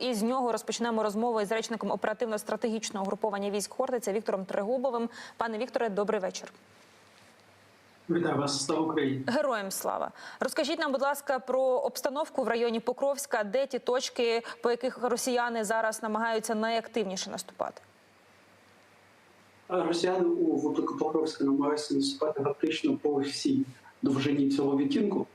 І з нього розпочнемо розмову із речником оперативно-стратегічного угруповання військ Хортиця Віктором Трегубовим. Пане Вікторе, добрий вечір. Вітаю вас, слава Україні. Героям слава. Розкажіть нам, будь ласка, про обстановку в районі Покровська, де ті точки, по яких росіяни зараз намагаються найактивніше наступати. Росіяни у Покровська намагаються наступати фактично по всій довжині цього відтінку.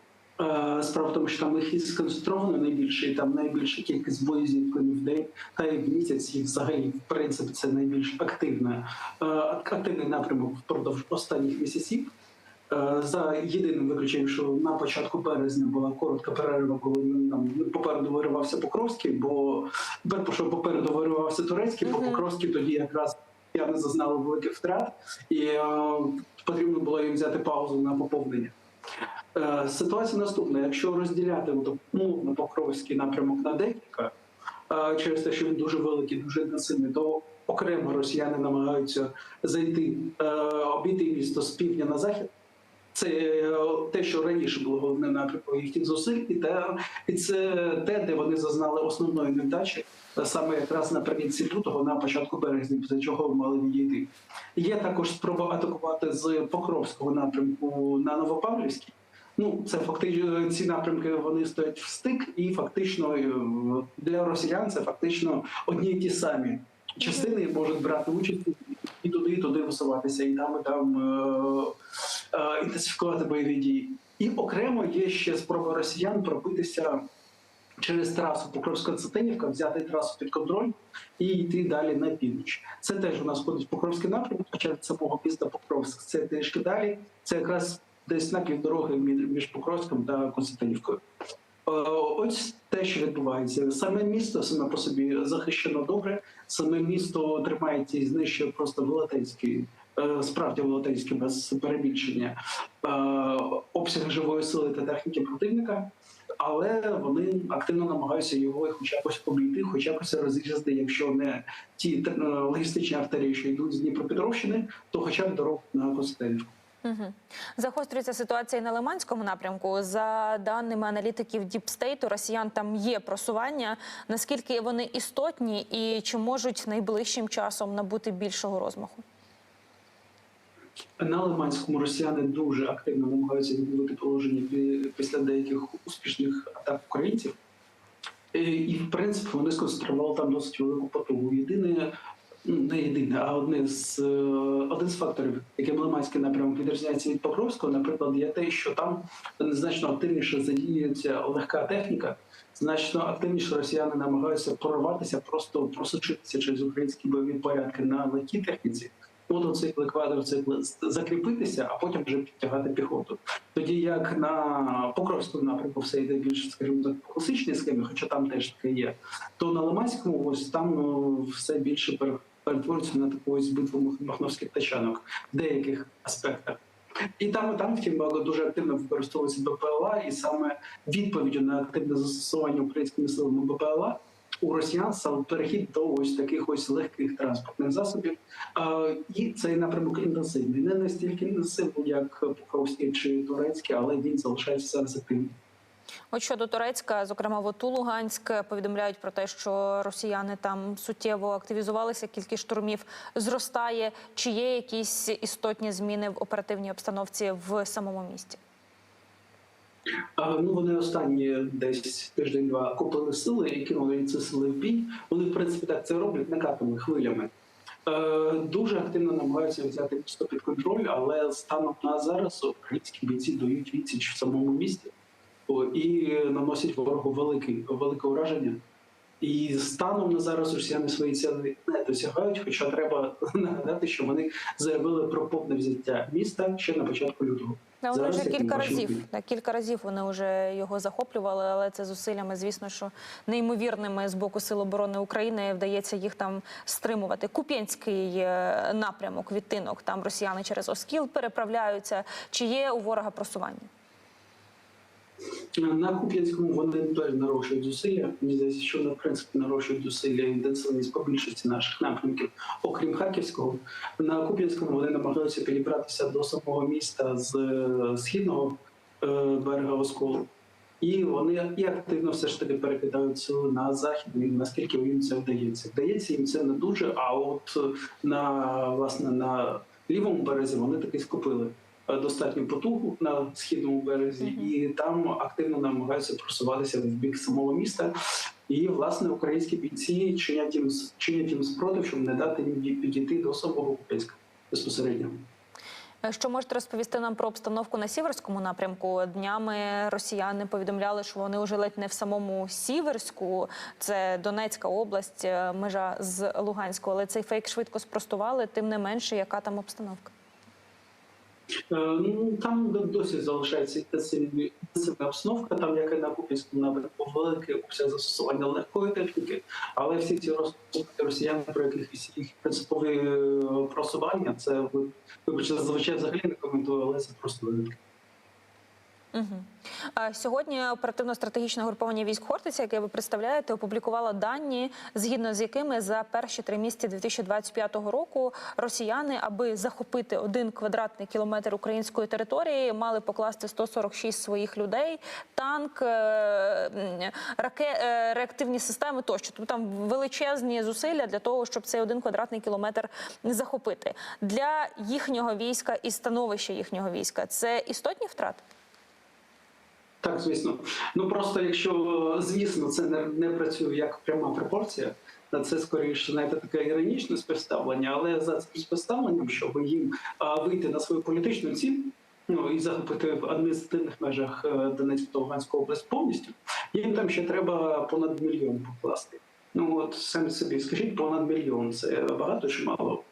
Е, Справа в тому, що там їх і сконцентровано найбільше, і там найбільша кількість боєзіткнень в день та й в місяць, і взагалі, в принципі, це найбільш активна, е, активний напрямок впродовж останніх місяців. Е, За єдиним виключенням, що на початку березня була коротка перерва, коли нам попереду виривався Покровський, бо що попереду виривався турецький, бо Покровський тоді якраз я не зазнали великих втрат, і потрібно було їм взяти паузу на поповнення. Е, ситуація наступна: якщо розділяти ну, Покровський напрямок на декілька, е, через те, що він дуже великий, дуже інтенсивний, то окремо росіяни намагаються зайти, е, обійти місто з півдня на захід. Це те, що раніше було головним напрямком їхніх зусиль, і те, і це те, де вони зазнали основної невдачі, саме якраз наприкінці лютого, на початку березня, після чого мали відійти. Є також спроба атакувати з Покровського напрямку на Новопавлівський. Ну, це фактично ці напрямки вони стоять в стик, і фактично е, для росіян це фактично одні й ті самі частини можуть брати участь і туди, і туди висуватися, і там, і там е, е, інтенсифікувати бойові дії. І окремо є ще спроба росіян пробитися через трасу Покровська-Цитинівка, взяти трасу під контроль і йти далі на північ. Це теж у нас ходить Покровський напрямок, хоча самого міста Покровськ це трішки далі. Це якраз десь на півдороги між Покровськом та Константинівкою. Е, Ось те, що відбувається. Саме місто саме по собі захищено добре. Саме місто тримається і знищує просто велетенський, е, справді велетенський без перебільшення е, обсяг живої сили та техніки противника. Але вони активно намагаються його хоч якось обійти, хоч якось розрізати, якщо не ті логістичні артерії, що йдуть з Дніпропетровщини, то хоча б дорог на Константинівку. Загострюється ситуація і на Лиманському напрямку. За даними аналітиків Діпстейту, росіян там є просування. Наскільки вони істотні і чи можуть найближчим часом набути більшого розмаху? На Лиманському росіяни дуже активно намагаються відновити положення після деяких успішних атак українців. І, і в принципі вони сконцентрували там досить велику потугу. Єдине, не єдине, а одне з е, один з факторів, яким Лиманський напрямок відрізняється від Покровського, наприклад, є те, що там значно активніше задіюється легка техніка. Значно активніше росіяни намагаються прорватися, просто просочитися через українські бойові порядки на легкій техніці мотоцикли, квадроцикли закріпитися, а потім вже підтягати піхоту. Тоді як на Покровському напрямку все йде більше, скажімо так, класичній схемі, хоча там теж таке є, то на Лиманському ось там ну, все більше пере- перетворюється на таку ось битву махновських тачанок в деяких аспектах. І там, і там втім дуже активно використовується БПЛА, і саме відповіддю на активне застосування українськими силами БПЛА у росіян став перехід до ось таких ось легких транспортних засобів. І цей напрямок інтенсивний. Не настільки інтенсивний, як Покровський чи Турецький, але він залишається активним. От щодо Турецька, зокрема в ОТУ Луганськ, повідомляють про те, що росіяни там суттєво активізувалися, кількість штурмів зростає. Чи є якісь істотні зміни в оперативній обстановці в самому місті? Ну вони останні десь тиждень-два купили сили і кинули ці сили в бій. Вони в принципі так це роблять накатами хвилями. Е, Дуже активно намагаються взяти місто під контроль, але станом на зараз українські бійці дають відсіч в самому місті і наносять ворогу великий, велике ураження. І станом на зараз росіяни свої цілі не досягають, хоча треба нагадати, що вони заявили про повне взяття міста ще на початку лютого. Та вони Зараз, вже кілька разів. Так, кілька разів вони вже його захоплювали, але це зусиллями, звісно, що неймовірними з боку Сил оборони України вдається їх там стримувати. Куп'янський е, напрямок, відтинок, там росіяни через Оскіл переправляються. Чи є у ворога просування? На Куп'янському вони теж нарощують зусилля. Мені здається, що вони в принципі нарощують зусилля інтенсивність по більшості наших напрямків, окрім Харківського. На Куп'янському вони намагаються підібратися до самого міста з е, східного е, берега Осколу. і вони і активно все ж таки перекидають сили на захід. Наскільки їм це вдається? Вдається їм це не дуже. А от на власне на лівому березі вони таки скупили достатню потугу на східному березі, Мгм. і там активно намагаються просуватися в бік самого міста. І власне українські бійці чинять їм чинять їм спротив, щоб не дати їм ді- підійти до самого Куп'янська безпосередньо. Е, Що можете розповісти нам про обстановку на сіверському напрямку? Днями росіяни повідомляли, що вони вже ледь не в самому Сіверську, це Донецька область, е, межа з Луганською, але цей фейк швидко спростували. Тим не менше, яка там обстановка? Е, Ну там досі залишається інтенсивна обстановка, там як і на Куп'янському напрямку великий обсяг застосування легкої техніки, але всі ці розпусти росіян, про яких їх принципові е, просування, це вибачте, зазвичай взагалі не коментую, але це просто винятки. Угу. Сьогодні оперативно-стратегічне груповання військ Хортиця, яке ви представляєте, опублікувало дані, згідно з якими за перші три місяці 2025 року росіяни, аби захопити один квадратний кілометр української території, мали покласти 146 своїх людей, танк, е, раке, е, реактивні системи тощо. Тобто там величезні зусилля для того, щоб цей один квадратний кілометр захопити для їхнього війська і становища їхнього війська. Це істотні втрати. Так, звісно. Ну просто якщо звісно це не, не працює як пряма пропорція, то це скоріше знаєте таке іронічне співставлення, але за цим співставленням, щоб їм а, вийти на свою політичну ціль. Ну і захопити в адміністративних межах е, Донецьку та Луганську область повністю. Їм там ще треба понад мільйон покласти. Ну от самі собі скажіть, понад мільйон це багато чи мало?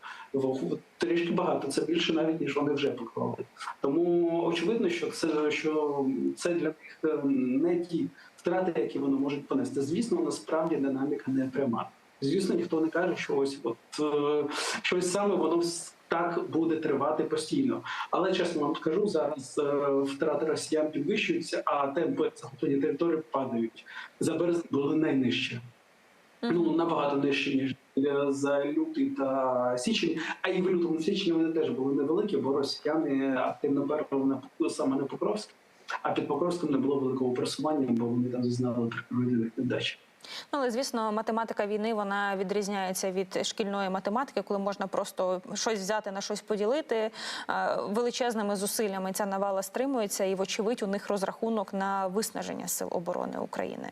Трішки багато, це більше навіть ніж вони вже поклали. Тому очевидно, що це що це для них е, не ті втрати, які вони можуть понести. Звісно, насправді динаміка не пряма. Звісно, ніхто не каже, що ось от е, щось саме воно так буде тривати постійно. Але чесно вам скажу, зараз е, втрати росіян підвищуються, а темпи захоплення території падають. За березень були найнижчі. Ну набагато нижчі ніж за лютий та січень. А і в лютому січні вони теж були невеликі, бо росіяни активно перли саме на Покровськ. А під Покровськом не було великого просування, бо вони там зазнали прикордонних невдач. Ну, але звісно, математика війни вона відрізняється від шкільної математики, коли можна просто щось взяти на щось поділити Е, величезними зусиллями. Ця навала стримується, і вочевидь у них розрахунок на виснаження сил оборони України.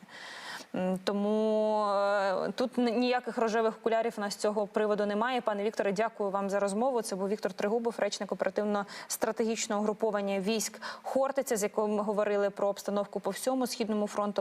Тому е, тут ніяких рожевих окулярів у нас цього приводу немає. Пане Вікторе, дякую вам за розмову. Це був Віктор Тригубов, речник оперативно-стратегічного угруповання військ Хортиця, з яким ми говорили про обстановку по всьому східному фронту.